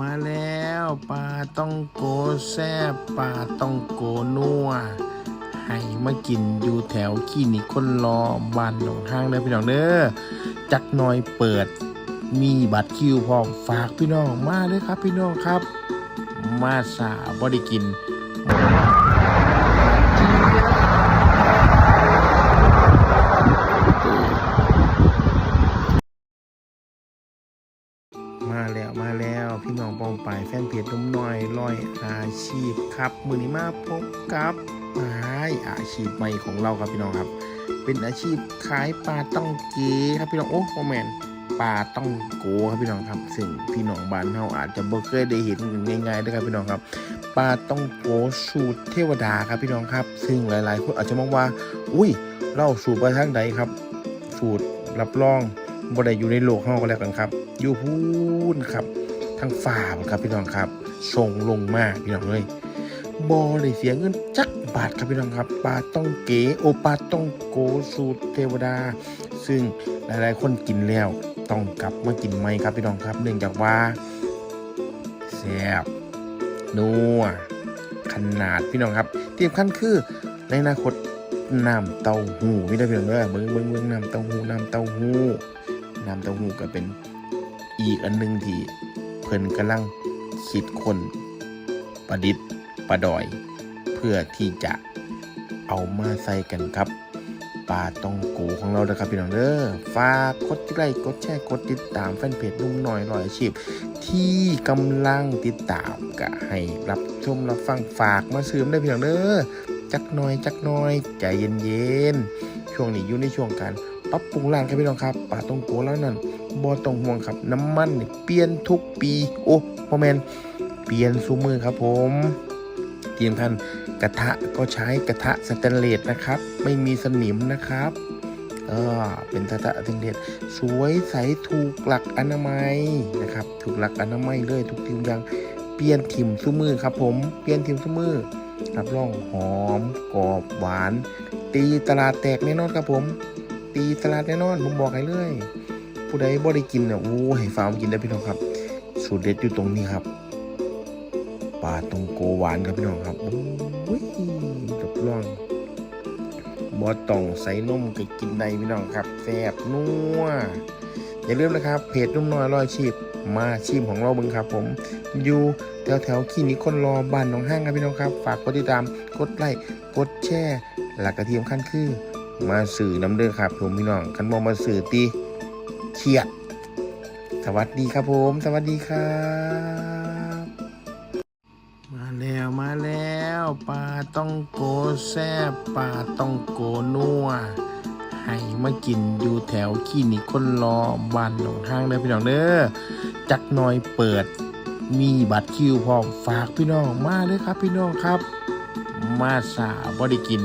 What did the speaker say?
มาแล้วปลาต้องโกแซบปลาต้องโกนัวให้มากินอยู่แถวขี้นิคนรอบ้านหนองห้างเด้อพี่น้องเด้อจักหน่อยเปิดมีบัตรคิวพร้อมฝากพี่น้องมาเลยครับพี่น้องครับ มาสาบอด้กินาพี่น้องปองไปแฟนเพจนุ่มน้อยร้อยอาชีพครับมือนี้มาพบกับหายอาชีพใหม่ของเราครับพี่น้องครับ เป็นอาชีพขายปลาต้องเกครับพี่น้องโอ้โหแมนปลาต้องโกครับพี่น้องครับ ซึ่งพี่น้องบ้านเราอาจจะบ่เคยได้เห็นกัง่ายๆด้วยครับพี่น้องครับปลาต้องโกสูตรเทวดาครับพี่น้องครับ ซึ่งหลายๆคนอาจจะมองว่า อุ้ยเล่าสูตรไปทางใดครับ สูตรรับรองบ่ได้อยู่ในโลกเฮาก็แล้วกันครับ อยู่พูนครับ ทางฝ่าพุ่นครับพี่น้องครับส่งลงมากพี่น้องเลยบอได้เสียเงินจักบาทครับพี่น้องครับปลาต้องเก๋โอปลาต้องโกสูตรเทวดา ซึ่งหลายๆ คนกินแล้วต้องกลับมากินไหมครับพี่น้องครับ เนื่องจากว่าแซ่บนัวขนาดพี่น้องครับที่สำคัญคือในอนาคตน้ำเต้าหู้ไม่ได้เพียงเด้อเบิ้งเบิ้งเบิ้งน้ำเต้าหู้น้ำเต้าหู้น้ำเต้าหู้ก็เป็นอีกอันหนึงที่ พิ่นกำลังคิดคนประดิษฐ์ประดอย เพื่อที่จะเอามาใส่กันครับปลาต้องโกูของเราเด้อครับพี่น้องเด้อฝากกดไลค์กดแชร์กดติดตามแฟนเพจนุ่มน้อยร้อยอาชีพ ที่กำลังติดตามก็ให้รับชมรับฟังฝากมาซื้อได้เพียงเด้อจักหน่อยจักหน่อยใจเย็นๆช่วงนี้อยู่ในช่วงการ ปรับปรุงร้านครับพี่น้องครับปลาต้องโกแล้วนั่นบ่ต้องห่วงครับน้ำมันนี่เปลี่ยนทุกปี โอ้พ่อแมนเปลี่ยนซูมือครับผมเตรียมท่านกระทะก็ใช้กระทะสแตนเลสนะครับ ไม่มีสนิมนะครับเออเป็นกระทะสแตนเลสสวยใสถูกหลักอนามัยนะครับ ถูกหลักอนามัยเลยทุกทีมอย่างเปลี่ยนทิมซุ้มือครับผมเปลี่ยนทิมซุ้มือรับรองหอมกรอบหวาน ตีตลาดแตกแน่นอนครับผม ตีตลาดแน่นอนผมบอกให้เลย ผู้ใดบ่ได้กินเนี่ยโอ้ให้ฟาร์มกินได้พี่น้องครับ สูตรเด็ดอยู่ตรงนี้ครับปลาตรงโกหวานครับพี่น้องครับโอ้ยรับรองบอต้องใส่นมก็กินได้พี่น้องครับแซ่บนัวอย่าลืมนะครับเพจนุ่มน้อยร้อยชีพมาชิมของเราบึงครับ ผมอยู่แถวแถวๆคลินิกคนรอบ้านหนองห้างครับพี่น้องครับ ฝากกดติดตามกดไลค์กดแชร์หลักกระเทียมขั้นคือ มาสื่อน้ำเด้อครับผมพี่น้องคันมองมาสื่อตีเครียด สวัสดีครับผม สวัสดีครับ มาแล้วมาแล้วปลาต้องโกแซบปลาต้องโกนัวให้มากินอยู่แถวขี้นิคนรอบ้านหนองห้างเด้อพี่น้องเด้อจักหน่อยเปิดมีบัตรคิวพร้อมฝากพี่น้องมาเลยครับพี่น้องครับ มาสาบ่ได้กิน